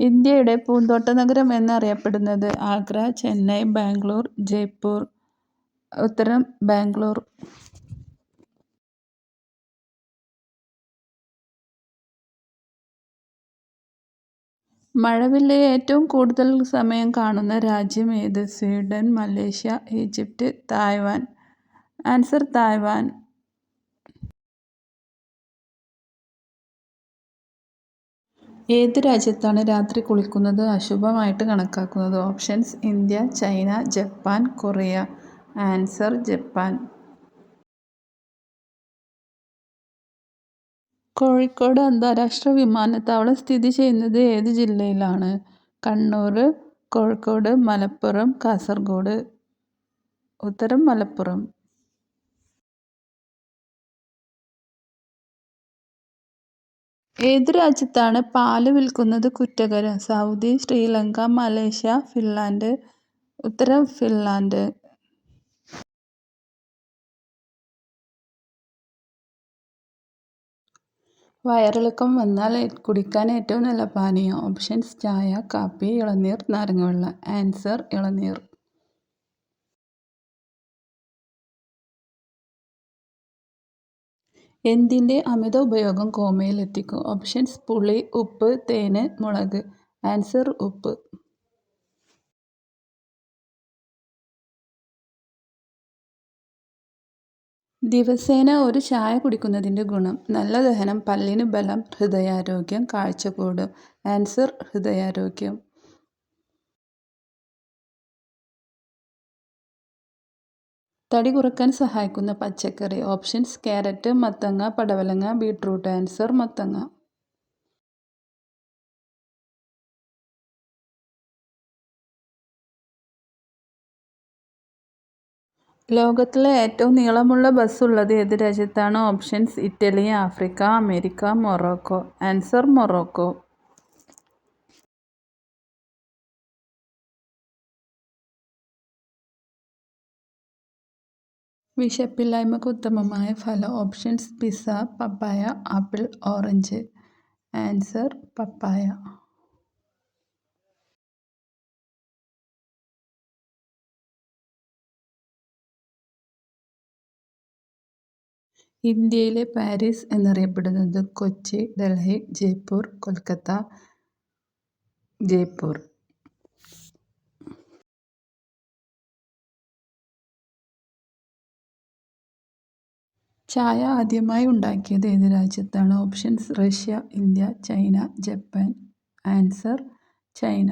ഇന്ത്യയുടെ പൂന്തോട്ട നഗരം എന്നറിയപ്പെടുന്നത് ആഗ്ര ചെന്നൈ ബാംഗ്ലൂർ ജയ്പൂർ ഉത്തരം ബാംഗ്ലൂർ. മഴവില്ല് ഏറ്റവും കൂടുതൽ സമയം കാണുന്ന രാജ്യം ഏത്? Sweden Malaysia Egypt Taiwan. Answer Taiwan. ഏത് രാജ്യത്താണ് രാത്രി കുളിക്കുന്നത് അശുഭമായിട്ട് കണക്കാക്കുന്നത്? Options India China Japan Korea. Answer Japan. Kozhikode അന്താരാഷ്ട്ര വിമാനത്താവളം സ്ഥിതി ചെയ്യുന്നത് ഏത് ജില്ലയിലാണ്? കണ്ണൂർ കോഴിക്കോട് മലപ്പുറം കാസർഗോഡ്. ഉത്തരം മലപ്പുറം. ഏത് രാജ്യത്താണ് പാൽ വിൽക്കുന്നത് കുറ്റകരം? Saudi Sri Lanka Malaysia Finland. ഉത്തരം ഫിൻലാൻഡ്. വയറിളക്കം വന്നാൽ കുടിക്കാൻ ഏറ്റവും നല്ല പാനീയം. ഓപ്ഷൻസ് ചായ കാപ്പി ഇളനീർ നാരങ്ങ നാരങ്ങവെള്ളം. ആൻസർ ഇളനീർ. എന്തിന്റെ അമിത ഉപയോഗം കോമയിൽ കോമയിലെത്തിക്കും ഓപ്ഷൻസ് പുളി ഉപ്പ് തേന് മുളക്. ആൻസർ ഉപ്പ്. ദിവസേന ഒരു ചായ കുടിക്കുന്നതിന്റെ ഗുണം. നല്ല ദഹനം പല്ലിന് ബലം ഹൃദയാരോഗ്യം കാഴ്ച ആൻസർ ഹൃദയാരോഗ്യം. തടി കുറയ്ക്കാൻ സഹായിക്കുന്ന പച്ചക്കറി ഓപ്ഷൻസ് ക്യാരറ്റ് മത്തങ്ങ പടവലങ്ങ ബീട്രൂട്ട് ആൻസർ മത്തങ്ങ. ലോകത്തിലെ ഏറ്റവും നീളമുള്ള ബസ് ഉള്ളത് ഏത് രാജ്യത്താണ്? Options Italy Africa America Morocco. Answer Morocco. വിശപ്പില്ലായ്മക്ക് ഉത്തമമായ ഫലം. Options pizza papaya apple orange. Answer papaya. ഇന്ത്യയിലെ പാരീസ് എന്നറിയപ്പെടുന്നത് കൊച്ചി ഡൽഹി ജയ്പൂർ കൊൽക്കത്ത ജയ്പൂർ. ചായ ആദ്യമായി ഉണ്ടാക്കിയത് ഏത് രാജ്യത്താണ്? Options Russia India China Japan. Answer China.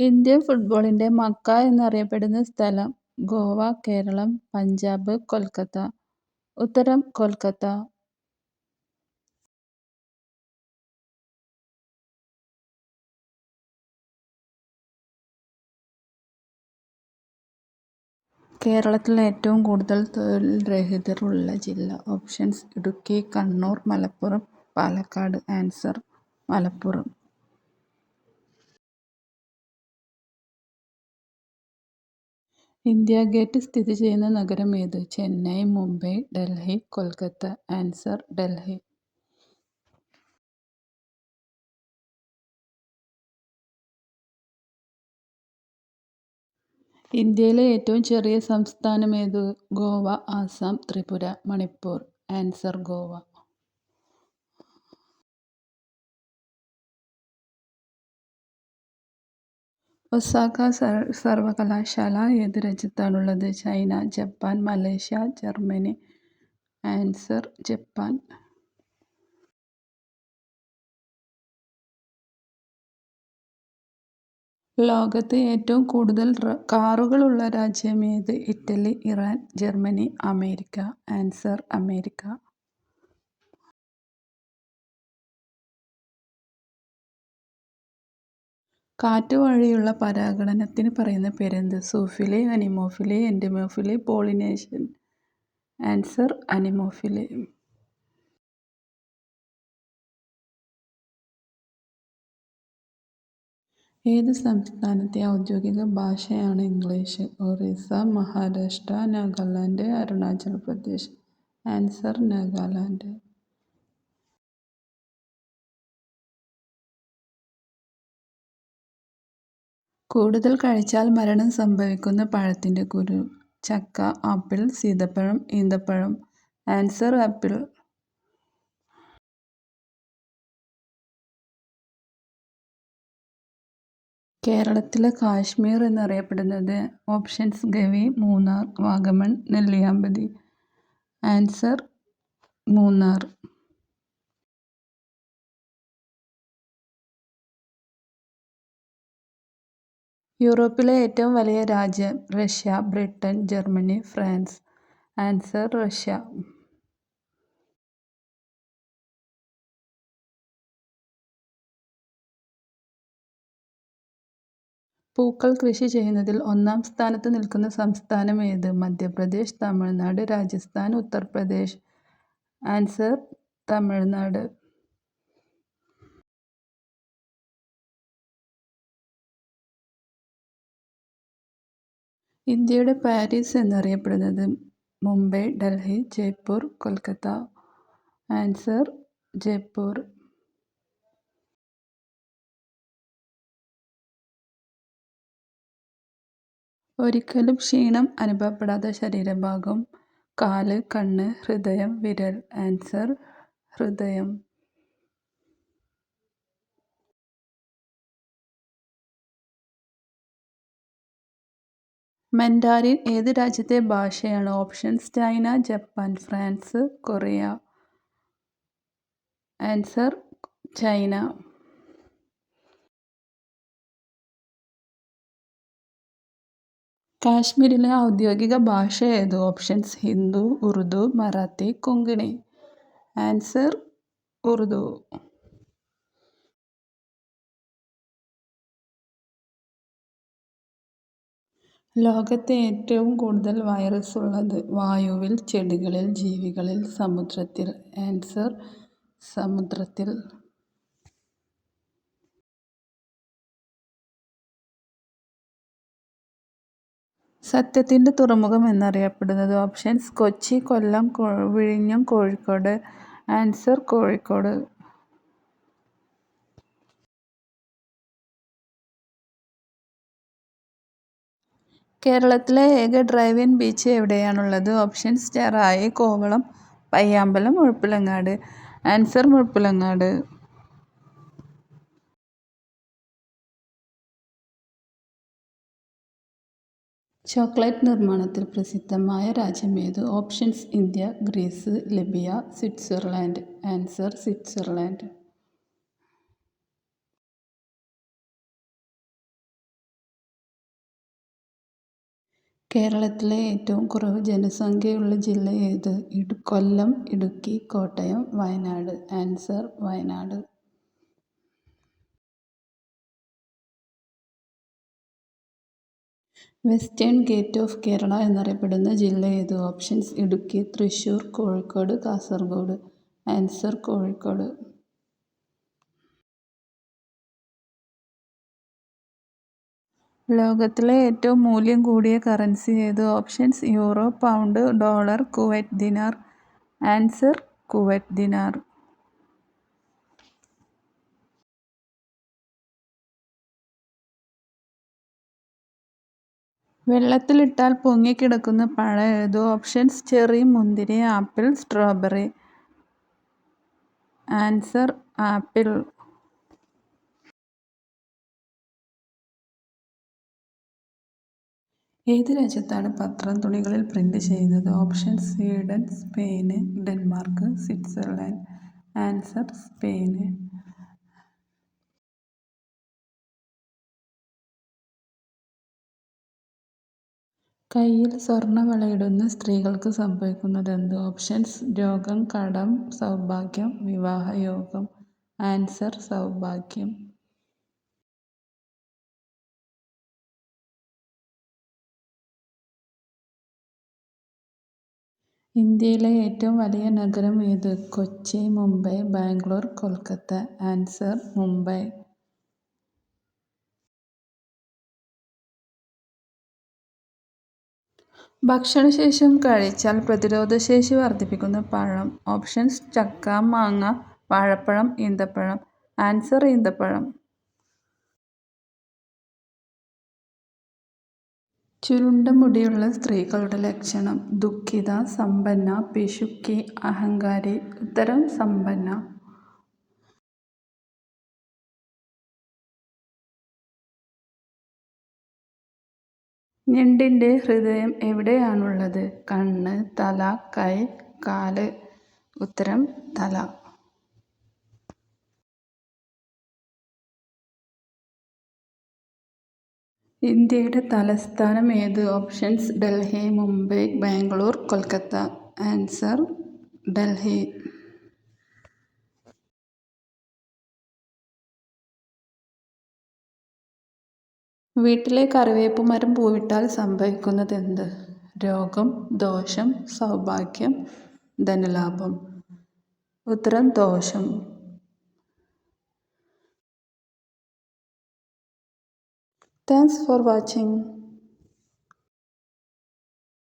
Indian ഫുട്ബോളിന്റെ മക്ക എന്നറിയപ്പെടുന്ന സ്ഥലം ഗോവ കേരളം പഞ്ചാബ് കൊൽക്കത്ത. ഉത്തരം കൊൽക്കത്ത. കേരളത്തിൽ ഏറ്റവും കൂടുതൽ തൊഴിൽ രഹിതരുള്ള ജില്ല. Options Idukki Kannur Malappuram Palakkad. Answer Malappuram. India gate സ്ഥിതി ചെയ്യുന്ന നഗരം ഏത്? ചെന്നൈ മുംബൈ ഡൽഹി കൊൽക്കത്ത. ആൻസർ ഡൽഹി. ഇന്ത്യയിലെ ഏറ്റവും ചെറിയ സംസ്ഥാനം ഏത്? ഗോവ ആസാം ത്രിപുര മണിപ്പൂർ. ആൻസർ ഗോവ. ഒസാക്ക സർവകലാശാല ഏത് രാജ്യത്താണുള്ളത്? China Japan Malaysia Germany. Answer Japan. ലോകത്ത് ഏറ്റവും കൂടുതൽ കാറുകളുള്ള രാജ്യം ഏത് Italy Iran Germany America. Answer America. കാറ്റ് വഴിയുള്ള പരാഗണനത്തിന് പറയുന്ന പേരെന്ത്? Zoophily anemophily entomophily pollination answer anemophily. ഏത് സംസ്ഥാനത്തെ ഔദ്യോഗിക ഭാഷയാണ് ഇംഗ്ലീഷ്? ഒറീസ മഹാരാഷ്ട്ര നാഗാലാൻഡ് അരുണാചൽ പ്രദേശ്. ആൻസർ നാഗാലാൻഡ്. കൂടുതൽ കഴിച്ചാൽ മരണം സംഭവിക്കുന്ന പഴത്തിന്റെ കുരു. ചക്ക ആപ്പിൾ സീതപ്പഴം ഈന്തപ്പഴം. Answer apple. കേരളത്തിലെ കാശ്മീർ എന്നറിയപ്പെടുന്നത് ഓപ്ഷൻസ് ഗവി മൂന്നാർ വാഗമൺ നെല്ലിയാമ്പതി. ആൻസർ മൂന്നാർ. യൂറോപ്പിലെ ഏറ്റവും വലിയ രാജ്യം Russia Britain Germany France. Answer Russia. പൂക്കൾ കൃഷി ചെയ്യുന്നതിൽ ഒന്നാം സ്ഥാനത്ത് നിൽക്കുന്ന സംസ്ഥാനം ഏത്? മധ്യപ്രദേശ് തമിഴ്നാട് രാജസ്ഥാൻ ഉത്തർപ്രദേശ്. ആൻസർ തമിഴ്നാട്. ഇന്ത്യയുടെ പാരീസ് എന്നറിയപ്പെടുന്നത് മുംബൈ ഡൽഹി ജയ്പൂർ കൊൽക്കത്ത. ആൻസർ ജയ്പൂർ. ഒരിക്കലും ക്ഷീണം അനുഭവപ്പെടാത്ത ശരീരഭാഗം. കാൽ കണ്ണ് ഹൃദയം വിരൽ. ആൻസർ ഹൃദയം. മൻഡാരിൻ ഏത് രാജ്യത്തെ ഭാഷയാണ്? Options China Japan France Korea. Answer China. കാശ്മീരിലെ ഔദ്യോഗിക ഭാഷ ഏത്? ഓപ്ഷൻസ് ഹിന്ദു ഉറുദു മറാത്തി കൊങ്കിണി. ആൻസർ ഉറുദു. ലോകത്തെ ഏറ്റവും കൂടുതൽ വൈറസ് ഉള്ളത് വായുവിൽ ചെടികളിൽ ജീവികളിൽ സമുദ്രത്തിൽ. ആൻസർ സമുദ്രത്തിൽ. സത്യത്തിന്റെ തുറമുഖം എന്നറിയപ്പെടുന്നത് ഓപ്ഷൻസ് കൊച്ചി കൊല്ലം വിഴിഞ്ഞം കോഴിക്കോട്. ആൻസർ കോഴിക്കോട്. കേരളത്തിലെ ഏക drive in beach എവിടെയാണുള്ളത്? Options Cherai Kovalam Payyambalam Muzhappilangad. Answer Muzhappilangad. Chocolate നിർമ്മാണത്തിൽ പ്രസിദ്ധമായ രാജ്യം ഏത്? Options India Greece Libya Switzerland. Answer Switzerland. കേരളത്തിലെ ഏറ്റവും കുറവ് ജനസംഖ്യയുള്ള ജില്ല ഏത്? Kollam Idukki Kottayam Wayanad. Answer Wayanad. Western gate of Kerala എന്നറിയപ്പെടുന്ന ജില്ല ഏത്? ഓപ്ഷൻസ് ഇടുക്കി തൃശ്ശൂർ കോഴിക്കോട് കാസർഗോഡ്. ആൻസർ കോഴിക്കോട്. ലോകത്തിലെ ഏറ്റവും മൂല്യം കൂടിയ കറൻസി ഏത്? Options euro pound dollar Kuwait dinar. Answer Kuwait dinar. വെള്ളത്തിലിട്ടാൽ പൊങ്ങിക്കിടക്കുന്ന പഴം ഏതോ ഓപ്ഷൻസ് ചെറി മുന്തിരി ആപ്പിൾ സ്ട്രോബെറി. Answer apple. ഏത് രാജ്യത്താണ് പത്രം തുണികളിൽ പ്രിന്റ് ചെയ്യുന്നത്? Option Sweden Spain Denmark Switzerland. Answer Spain. കയ്യിൽ സ്വർണവളയിടുന്ന സ്ത്രീകൾക്ക് സംഭവിക്കുന്നതെന്ത്? ഓപ്ഷൻസ്. രോഗം കടം സൗഭാഗ്യം വിവാഹയോഗം. ആൻസർ സൗഭാഗ്യം. ഇന്ത്യയിലെ ഏറ്റവും വലിയ നഗരം ഏത്? കൊച്ചി മുംബൈ ബാംഗ്ലൂർ കൊൽക്കത്ത. ആൻസർ മുംബൈ. ഭക്ഷണശേഷം കഴിച്ചാൽ പ്രതിരോധശേഷി വർദ്ധിപ്പിക്കുന്ന പഴം. ഓപ്ഷൻസ് ചക്ക മാങ്ങ വാഴപ്പഴം ഈന്തപ്പഴം ആൻസർ ഈന്തപ്പഴം. ചുരുണ്ട മുടിയുള്ള സ്ത്രീകളുടെ ലക്ഷണം ദുഃഖിത സമ്പന്ന പിശുക്കി അഹങ്കാരി ഉത്തരം സമ്പന്ന. ഞണ്ടിന്റെ ഹൃദയം എവിടെയാണുള്ളത്? കണ്ണ് തല കൈ കാൽ. ഉത്തരം തല. ഇന്ത്യയുടെ തലസ്ഥാനം ഏത്? ഓപ്ഷൻസ് ഡൽഹി മുംബൈ ബാംഗ്ലൂർ കൊൽക്കത്ത. ആൻസർ ഡൽഹി. വീട്ടിലെ കറിവേപ്പ് മരം പൂവിട്ടാൽ സംഭവിക്കുന്നത് സംഭവിക്കുന്നതെന്ത്? രോഗം ദോഷം സൗഭാഗ്യം ധനലാഭം. ഉത്തരം ദോഷം. Thanks for watching